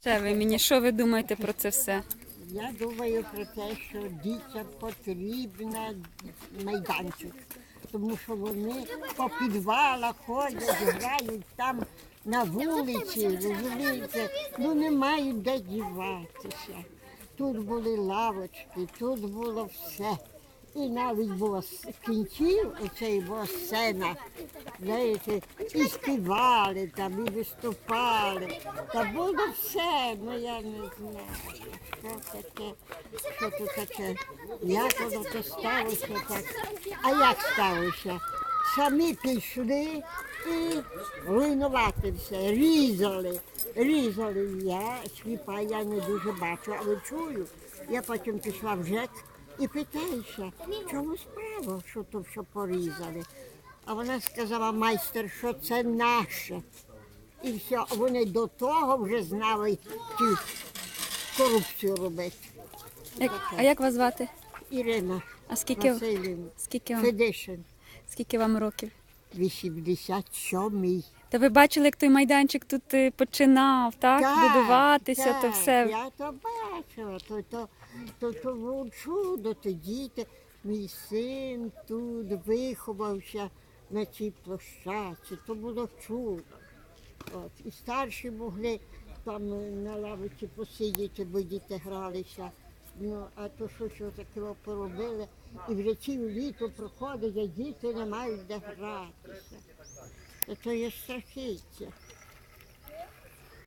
Ще ви мені, що ви думаєте про це все? Я думаю про те, що дітям потрібна майданчик, тому що вони по підвалах ходять, грають там на вулиці, розумієте, ну не мають де діватися. Тут були лавочки, тут було все. І навіть було кінців, оцей була сцена, знаєте, і співали там, і виступали. Та було все, ну я не знаю, що таке, що то таке, як воно то сталося так. А як сталося? Самі пішли і руйнувати все, різали, різали. Я сліпа, я не дуже бачу, але чую. Я потім пішла в ЖЕК і питаюся, чому справа, що то що порізали. А вона сказала, майстер, що це наше. І все, вони до того вже знали цю корупцію робити. Як, а як вас звати? Ірина А скільки, Васильівна, скільки, вам, Федишин, скільки вам років? 87-й. Та ви бачили, як той майданчик тут е, починав, так? Будуватися, то все. Я то бачила, то, то, то, то було чудо, то діти. Мій син тут виховався на цій площадці, то було чудо. От. І старші могли там на лавиці посидіти, бо діти гралися. Ну, а то що, що таке поробили, і вже ціле літо проходить, а діти не мають де гратися. Та то є страхіття.